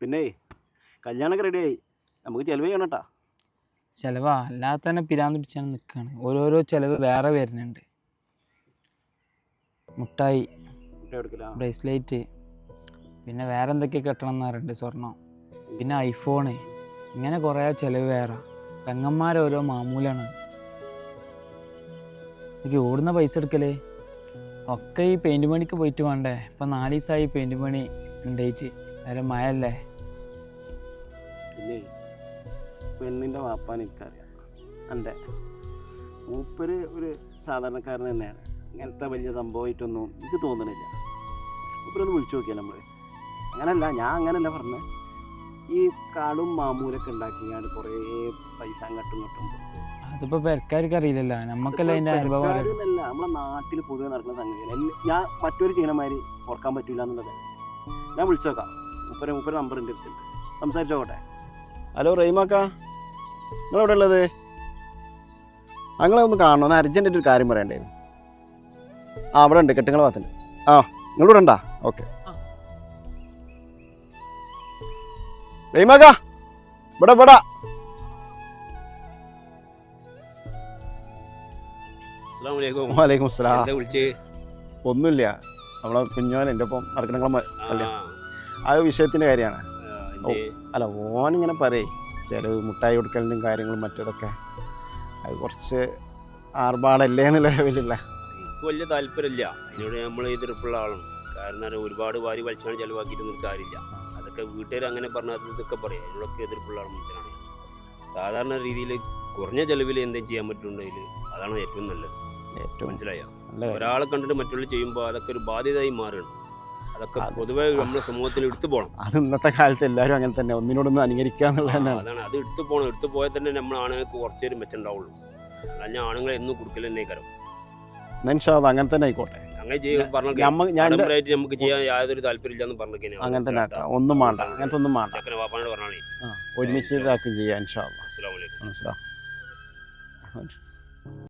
പിന്നെ കല്യാണമൊക്കെ റെഡിയായി നമുക്ക് ചിലവ് ചെയ്യണം കേട്ടാ ചിലവാ. അല്ലാതെ തന്നെ പിരാന്ത് പിടിച്ചാണ് നിൽക്കുകയാണ് ഓരോരോ ചിലവ് വേറെ വരുന്നുണ്ട്. മുട്ടായി ബ്രേസ്ലെറ്റ് പിന്നെ വേറെ എന്തൊക്കെ കെട്ടണം എന്ന് പറയുന്നുണ്ട് സ്വർണം പിന്നെ ഐഫോണ്. ഇങ്ങനെ കുറേ ചിലവ് വേറെ. പെങ്ങന്മാരോരോ മാമൂലാണ്. എനിക്ക് ഓടുന്ന പൈസ എടുക്കലേ? ഒക്കെ ഈ പെയിന്റ് പണിക്ക് പോയിട്ട് വേണ്ടേ? ഇപ്പം നാല് ദിവസമായി പെയിന്റ് പണി ഉണ്ടായിട്ട് വേറെ മഴ അല്ലേ പെണ്ണിന്റെ വാപ്പാൻ എനിക്കറിയാം. എന്റെ മൂപ്പര് ഒരു സാധാരണക്കാരൻ തന്നെയാണ്. ഇങ്ങനത്തെ വലിയ സംഭവമായിട്ടൊന്നും എനിക്ക് തോന്നണില്ല. മൂപ്പരൊന്ന് വിളിച്ചു നോക്കിയാൽ നമ്മൾ അങ്ങനല്ല ഞാൻ അങ്ങനല്ല പറഞ്ഞത് ഈ കാടും മാമൂലൊക്കെ ഉണ്ടാക്കിയാണ് കുറേ പൈസ അങ്ങോട്ടും ഇങ്ങോട്ടും. അതിപ്പോൾ പെരക്കാർക്ക് അറിയില്ലല്ലോ. നമുക്കല്ല അതിന്റെ അനുഭവം അറിയൂ. പെരക്കാരെന്നല്ല, നമ്മളെ നാട്ടിൽ പൊതുവെ നടക്കുന്ന സംഗതിയാണ്. ഞാൻ മറ്റൊരു ചെയ്യണമാതിരി ഓർക്കാൻ പറ്റില്ല എന്നുള്ളത്. ഞാൻ വിളിച്ചു നോക്കാം. മുപ്പര മുപ്പര നമ്പർ എന്റെ അടുത്തുണ്ട് സംസാരിച്ചോട്ടെ ഹലോ റൈമാക്ക നിങ്ങളെവിടെ ഉള്ളത് ഞങ്ങളെ ഒന്ന് കാണണം. ഒന്ന് അർജന്റായിട്ട് ഒരു കാര്യം പറയണ്ടായിരുന്നു ആ അവിടെ ഉണ്ട് കെട്ടുങ്ങളെ ഭാഗത്തുണ്ട്. ആ നിങ്ങളിവിടെ ഉണ്ടാ ഓക്കെ റൈമാക്ക ഇവിടെ ഇവിടെ. വാലേക്കും അസ്സലാം ഒന്നുമില്ല. നമ്മളെ കുഞ്ഞോൻ എന്റെ ഒപ്പം നടക്കണങ്ങളെ. ആ. വിഷയത്തിന്റെ കാര്യമാണ്. അല്ല ഓൻ ഇങ്ങനെ പറയേ. ചിലവ് മുട്ടായി കൊടുക്കലിനും കാര്യങ്ങളും മറ്റതൊക്കെ അത് കുറച്ച് ആർഭാടല്ലേ എന്നുള്ള ലെവലില്ല എനിക്ക് വലിയ താല്പര്യമില്ല. അതിനോട് നമ്മൾ എതിർപ്പുള്ള ആളാണ്. കാരണം ഒരുപാട് വാരി വലിച്ചാണ് ചിലവാക്കിയിട്ടൊന്നും കാര്യമില്ല. അതൊക്കെ വീട്ടുകാർ അങ്ങനെ പറഞ്ഞാൽ ഇതൊക്കെ പറയാം. അതിനോടൊക്കെ എതിർപ്പുള്ള ആളും മനുഷ്യനാണ്. സാധാരണ രീതിയിൽ കുറഞ്ഞ ചെലവിൽ എന്തെങ്കിലും ചെയ്യാൻ പറ്റുന്നുണ്ടെങ്കിൽ അതാണ് ഏറ്റവും നല്ലത്. ഏറ്റവും മനസ്സിലായോ? ഒരാളെ കണ്ടിട്ട് മറ്റുള്ള ചെയ്യുമ്പോൾ അതൊക്കെ ഒരു ബാധ്യതയായി മാറുകയാണ്. അതൊക്കെ അത് പൊതുവെ നമ്മുടെ സമൂഹത്തിൽ എടുത്തു പോകണം അത് ഇന്നത്തെ കാലത്ത് എല്ലാവരും അങ്ങനെ തന്നെ. ഒന്നിനോടൊന്ന് അനുകരിക്കുക എന്നുള്ളത് തന്നെയാണ്. അതാണ്. അത് എടുത്തു പോകണം എടുത്തു പോയാൽ തന്നെ നമ്മൾ ആണുങ്ങൾക്ക് കുറച്ചേരും മെച്ചുണ്ടാവുള്ളൂ അല്ല ആണുങ്ങളെ എന്നും കൊടുക്കൽ തന്നെ കരം ഇൻഷാ അല്ലാ അങ്ങനെ തന്നെ ആയിക്കോട്ടെ. അങ്ങനെ ചെയ്യും പറഞ്ഞ ഞമ്മ ഞാൻ എന്റെ ആഡംബരമായിട്ട് നമുക്ക് ചെയ്യാൻ യാതൊരു താല്പര്യമില്ലെന്ന് പറഞ്ഞു അങ്ങനെ തന്നെ ആക്കാം. ഒന്നും വേണ്ട. അങ്ങനത്തെ ഒന്നും വേണ്ട. ചക്കനെ പറഞ്ഞാൽ ഒരുമിച്ച് ഇതാക്കും ചെയ്യാം ഇൻഷാ. അസ്സലാമു അലൈക്കും. മനസ്സിലാ?